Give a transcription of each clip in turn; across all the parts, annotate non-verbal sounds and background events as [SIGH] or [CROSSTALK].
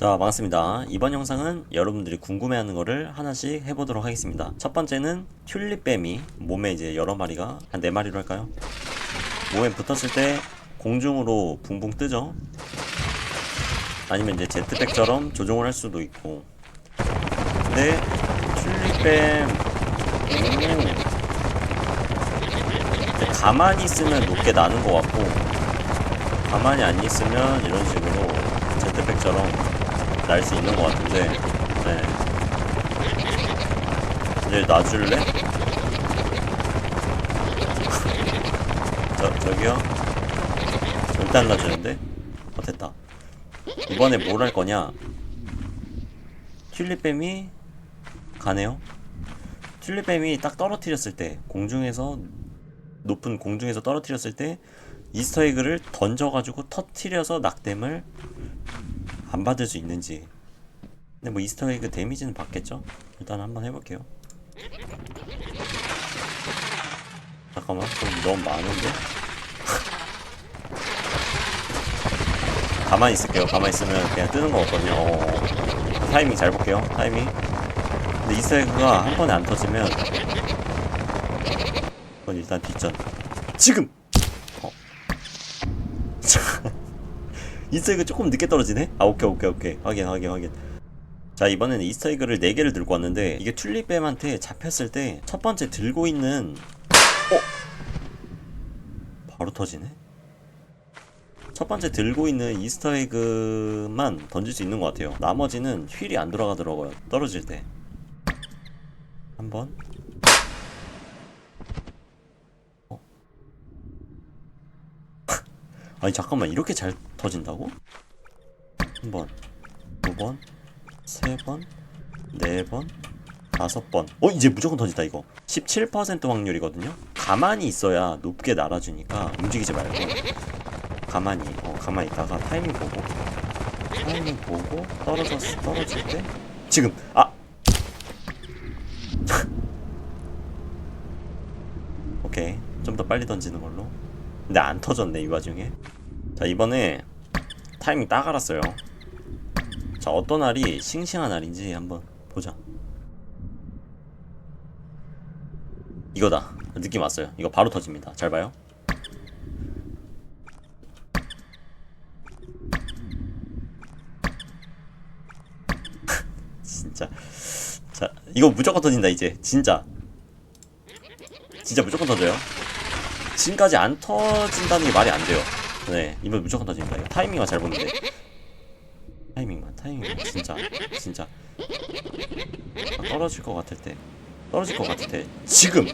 자 반갑습니다. 이번 영상은 여러분들이 궁금해하는 거를 하나씩 해보도록 하겠습니다. 첫 번째는 튤립뱀이 몸에 이제 여러 마리가 한 네 마리로 할까요? 몸에 붙었을 때 공중으로 붕붕 뜨죠? 아니면 이제 제트백처럼 조종을 할 수도 있고. 근데 튤립뱀 음, 가만히 있으면 높게 나는 것 같고 가만히 안 있으면 이런 식으로 제트백처럼 날 수 있는 것 같은데 네. 이제 놔줄래? 저, 저기요? 절대 안 놔주는데? 어 됐다 이번에 뭘 할 거냐 튤립뱀이 가네요 튤립뱀이 딱 떨어뜨렸을 때 공중에서 높은 공중에서 떨어뜨렸을 때 이스터에그를 던져가지고 터트려서 낙뎀을 안 받을 수 있는지. 근데 뭐 이스터에그 데미지는 받겠죠? 일단 한번 해볼게요. 잠깐만 좀 너무 많은데? [LAUGHS] 가만히 있을게요. 가만히 있으면 그냥 뜨는 거 같거든요. 어, 타이밍 잘 볼게요. 타이밍. 근데 이스터에그가 한 번에 안 터지면 그건 일단 뒷전. 지금! 어. 이스터에그 조금 늦게 떨어지네? 아 오케이 오케이 오케이 확인 확인 확인 자 이번에는 이스터에그를 4개를 들고 왔는데 이게 튤립뱀한테 잡혔을 때 첫 번째 들고 있는 어? 바로 터지네? 첫 번째 들고 있는 이스터에그만 던질 수 있는 것 같아요 나머지는 휠이 안 돌아가더라고요 떨어질 때 한번 어? [LAUGHS] 아니 잠깐만 이렇게 잘 터진다고? 한 번, 두 번, 세 번, 네 번, 다섯 번. 어 이제 무조건 터진다 이거. 17% 확률이거든요. 가만히 있어야 높게 날아주니까 움직이지 말고 가만히 어 가만히 있다가 타이밍 보고 타이밍 보고 떨어졌 떨어질 때 지금 아 [LAUGHS] 오케이 좀 더 빨리 던지는 걸로. 근데 안 터졌네 이 와중에. 자 이번에 타이밍 딱 알았어요. 자 어떤 날이 싱싱한 날인지 한번 보자. 이거다. 느낌 왔어요. 이거 바로 터집니다. 잘 봐요. [LAUGHS] 진짜. 자 이거 무조건 터진다 이제. 진짜. 진짜 무조건 터져요. 지금까지 안 터진다는 게 말이 안 돼요. 네, 이번 무조건 터진다. 이거 타이밍만 잘 보는데. 타이밍만, 타이밍만. 진짜, 진짜. 아, 떨어질 것 같을 때. 떨어질 것 같을 때. 지금!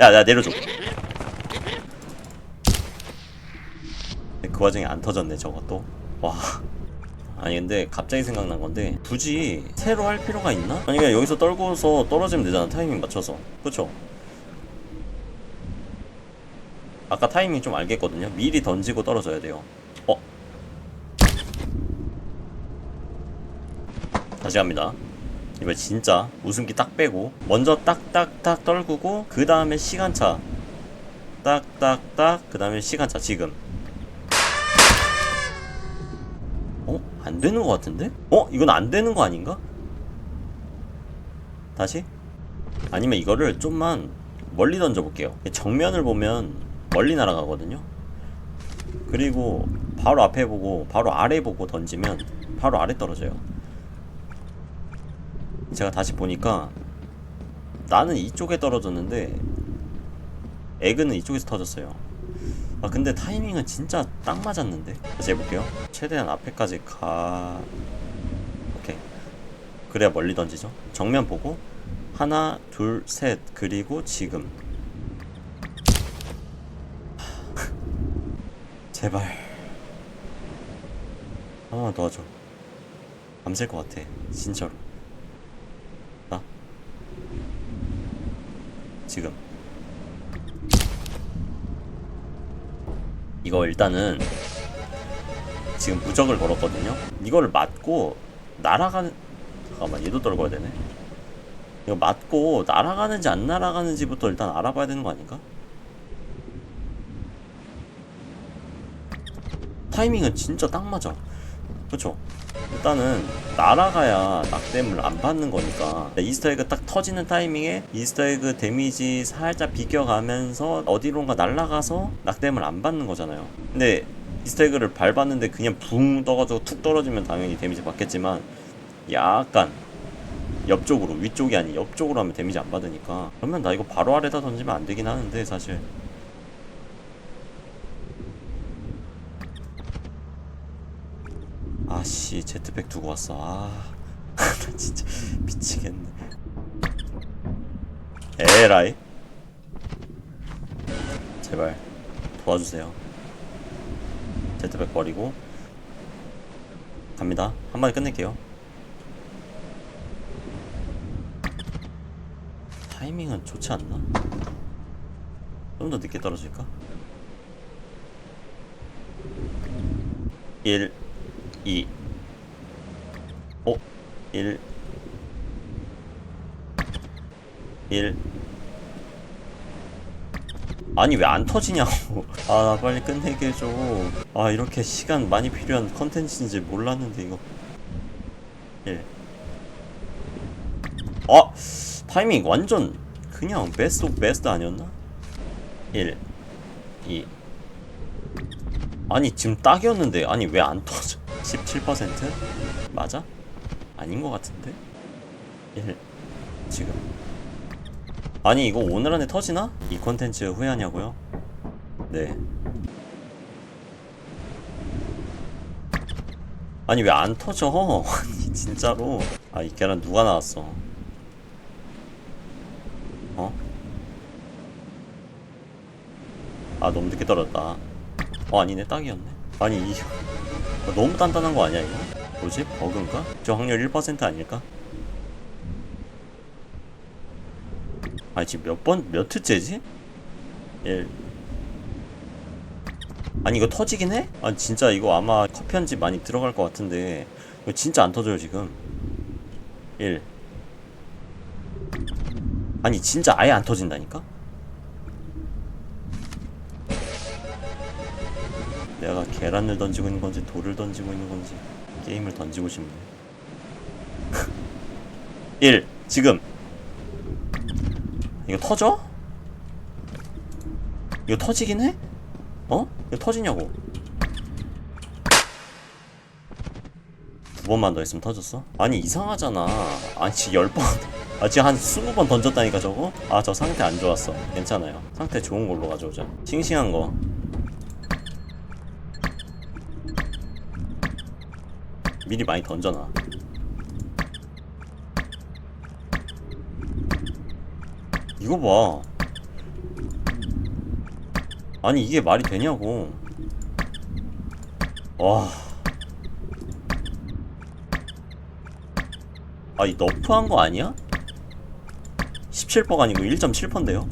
야, 야, 내려줘. 그 와중에 안 터졌네, 저것도. 와. 아니, 근데 갑자기 생각난 건데, 굳이 새로 할 필요가 있나? 아니, 그냥 여기서 떨고서 떨어지면 되잖아, 타이밍 맞춰서. 그쵸? 아까 타이밍 좀 알겠거든요. 미리 던지고 떨어져야 돼요. 어? 다시 갑니다. 이번 진짜 웃음기 딱 빼고 먼저 딱딱딱 떨구고 그 다음에 시간차 딱딱딱 그 다음에 시간차 지금 어? 안 되는 것 같은데? 어? 이건 안 되는 거 아닌가? 다시? 아니면 이거를 좀만 멀리 던져볼게요. 정면을 보면 멀리 날아가거든요. 그리고 바로 앞에 보고 바로 아래 보고 던지면 바로 아래 떨어져요. 제가 다시 보니까 나는 이쪽에 떨어졌는데 에그는 이쪽에서 터졌어요. 아 근데 타이밍은 진짜 딱 맞았는데 다시 해볼게요. 최대한 앞에까지 가. 오케이. 그래야 멀리 던지죠. 정면 보고 하나, 둘, 셋 그리고 지금. 제발. 한 번만 도와줘 밤샐 것 같아 진짜로. 나? 지금. 이거 일단은 지금 무적을 걸었거든요. 이거를 맞고 날아가는 잠깐만 얘도 떨궈야 되네. 이거 맞고 날아가는지 안 날아가는지부터 일단 알아봐야 되는 거 아닌가? 타이밍은 진짜 딱 맞아. 그쵸? 일단은 날아가야 낙뎀을 안 받는 거니까 이스터에그 딱 터지는 타이밍에 이스터에그 데미지 살짝 비껴가면서 어디론가 날아가서 낙뎀을 안 받는 거잖아요 근데 이스터에그를 밟았는데 그냥 붕 떠가지고 툭 떨어지면 당연히 데미지 받겠지만 약간 옆쪽으로 위쪽이 아닌 옆쪽으로 하면 데미지 안 받으니까 그러면 나 이거 바로 아래다 던지면 안 되긴 하는데 사실 제트백 두고 왔어. 아 [LAUGHS] 나 진짜 미치겠네. 에라이. 제발 도와주세요. 제트백 버리고 갑니다. 한 번에 끝낼게요. 타이밍은 좋지 않나? 좀 더 늦게 떨어질까? 1 2 어? 1 1 아니 왜 안 터지냐고. [LAUGHS] 아나 빨리 끝내게 해줘. 아 이렇게 시간 많이 필요한 컨텐츠인지 몰랐는데 이거. 1 아! 타이밍 완전 그냥 베스트 오브 베스트 아니었나? 1 2 아니 지금 딱이었는데 아니 왜 안 터져? [LAUGHS] 17% 맞아? 아닌 것 같은데? 1 지금. 아니 이거 오늘 안에 터지나? 이 컨텐츠 후회하냐고요? 네. 아니 왜 안 터져? 아니 [LAUGHS] 진짜로? 아 이 계란 누가 나왔어? 어? 아 너무 늦게 떨어졌다. 어 아니네. 딱이었네. 아니 이 어, 너무 단단한 거 아니야 이거? 뭐지? 버그인가? 저 확률 1% 아닐까? 아니 지금 몇 번, 몇 회째지? 1 아니 이거 터지긴 해? 아니 진짜 이거 아마 커피 한 집 많이 들어갈 것 같은데 이거 진짜 안 터져요 지금 1 아니 진짜 아예 안 터진다니까? 내가 계란을 던지고 있는 건지 돌을 던지고 있는 건지 게임을 던지고 싶네 1 지금 이거 터져? 이거 터지긴 해? 어? 이거 터지냐고 두 번만 더 했으면 터졌어? 아니 이상하잖아 아니 지금 10번 [LAUGHS] 아 지금 한 20번 던졌다니까 저거? 아 저 상태 안 좋았어 괜찮아요 상태 좋은 걸로 가져오자 싱싱한 거 미리 많이 던져놔 이거 봐 아니 이게 말이 되냐고 와 아, 이 너프한 거 아니야? 17%가 아니고 1.7%인데요?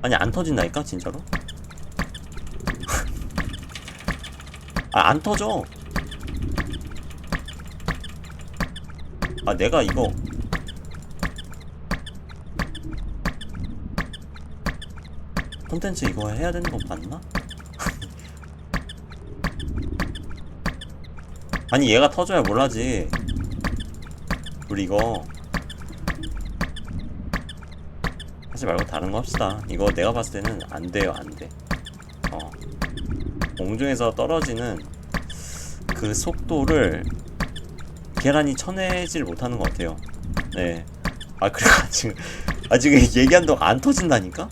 아니, 안 터진다니까, 진짜로? 아, 안 터져. 아, 내가 이거. 콘텐츠 이거 해야 되는 거 맞나? [LAUGHS] 아니 얘가 터져야 뭘 하지 우리 이거 하지 말고 다른 거 합시다 이거 내가 봤을 때는 안 돼요 안돼 어 공중에서 떨어지는 그 속도를 계란이 쳐내질 못하는 것 같아요 네 아 그래가지고 아 지금 얘기한 동안 안 터진다니까?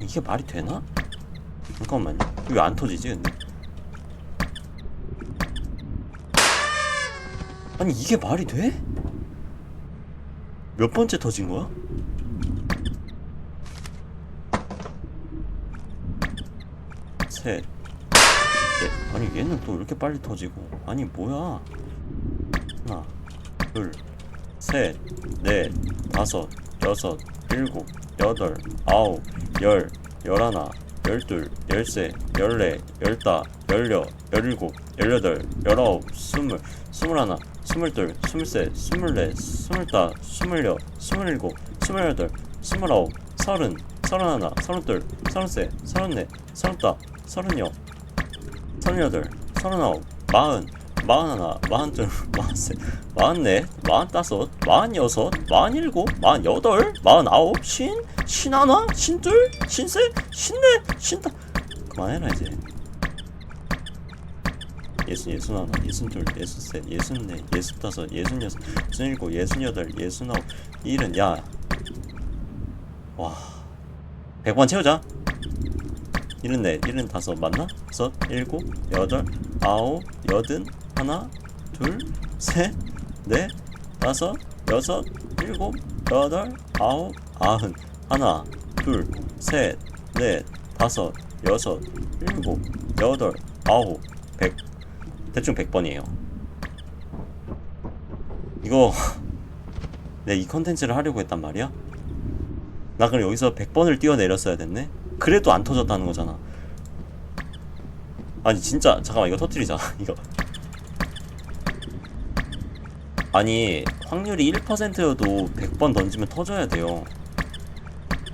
이게 말이 되나? 잠깐만요. 왜 안 터지지, 근데? 아니, 이게 말이 돼? 몇 번째 터진 거야? 셋. 넷. 아니, 얘는 또 이렇게 빨리 터지고. 아니, 뭐야. 하나, 둘, 셋, 넷, 다섯, 여섯, 일곱, 여덟, 아홉, 열, 열하나, 열둘, 열세, 열네, 열다, 열여, 열일곱, 열여덟, 열아홉, 스물, 스물하나, 스물둘, 스물셋, 스물넷, 스물다, 스물여, 스물일곱, 스물여덟, 스물아홉, 서른 서른하나 서른둘 서른셋 서른넷 서른다 서른여 서른여덟 서른아홉 마흔 마흔하나 마흔둘 [LAUGHS] 마흔셋 마흔넷 마흔다섯 마흔여섯 마흔일곱 마흔여덟 마흔아홉 쉰 쉰하나 쉰둘 쉰셋 쉰넷 쉰다. 그만해라 이제. 예순 예순 하나 예순 둘 예순 셋 예순 넷 예순 다섯 예순 여섯 예순 일곱 예순 여덟 예순 아홉 일은 야와 100번 채우자 일은 넷 일은 다섯 맞나? 여섯 일곱 여덟 아홉 여든 하나 둘 셋 넷 다섯 여섯 일곱 여덟 아홉 아흔 하나 둘 셋 넷 다섯 여섯 일곱 여덟 아홉 백 대충 100번이에요. 이거 내 [LAUGHS] 이 컨텐츠를 하려고 했단 말이야? 나 그럼 여기서 100번을 뛰어내렸어야 됐네? 그래도 안 터졌다는 거잖아. 아니 진짜 잠깐만 이거 터뜨리자. [LAUGHS] 이거. 아니 확률이 1%여도 100번 던지면 터져야 돼요.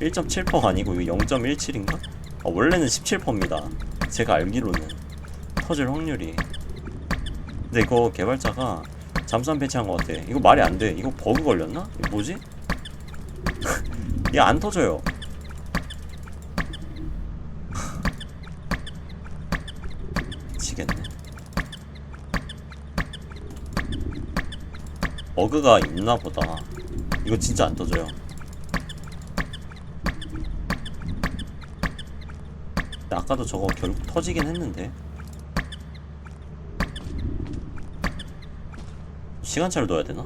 1.7%가 아니고 이거 0.17인가? 아, 원래는 17%입니다. 제가 알기로는 터질 확률이. 근데 이거 개발자가 잠수함 배치한 것 같아. 이거 말이 안 돼. 이거 버그 걸렸나? 이거 뭐지? 이게 안 터져요. 미치겠네. 버그가 있나 보다. 이거 진짜 안 터져요. 아까도 저거 결국 터지긴 했는데. 시간차를 둬야 되나?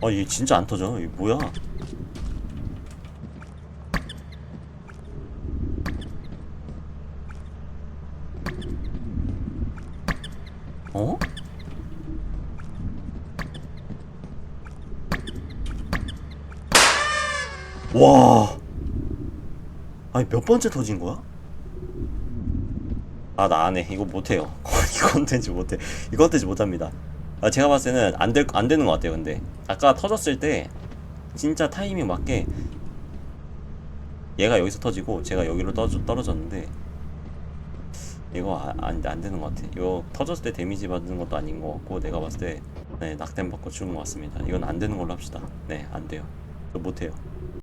아, 얘 진짜 안 터져. 이게 뭐야? 어? 와. 아니, 몇 번째 터진 거야? 아, 나 안 해. 이거 못해요. [LAUGHS] 이 컨텐츠 못해. 이 컨텐츠 못합니다. 아, 제가 봤을 때는 안, 될, 안 되는 것 같아요, 근데. 아까 터졌을 때, 진짜 타이밍 맞게, 얘가 여기서 터지고, 제가 여기로 떨어져, 떨어졌는데, 이거 아, 안, 안 되는 것 같아. 이거 터졌을 때 데미지 받는 것도 아닌 것 같고, 내가 봤을 때, 네, 낙뎀 받고 죽은 것 같습니다. 이건 안 되는 걸로 합시다. 네, 안 돼요. 저 못해요.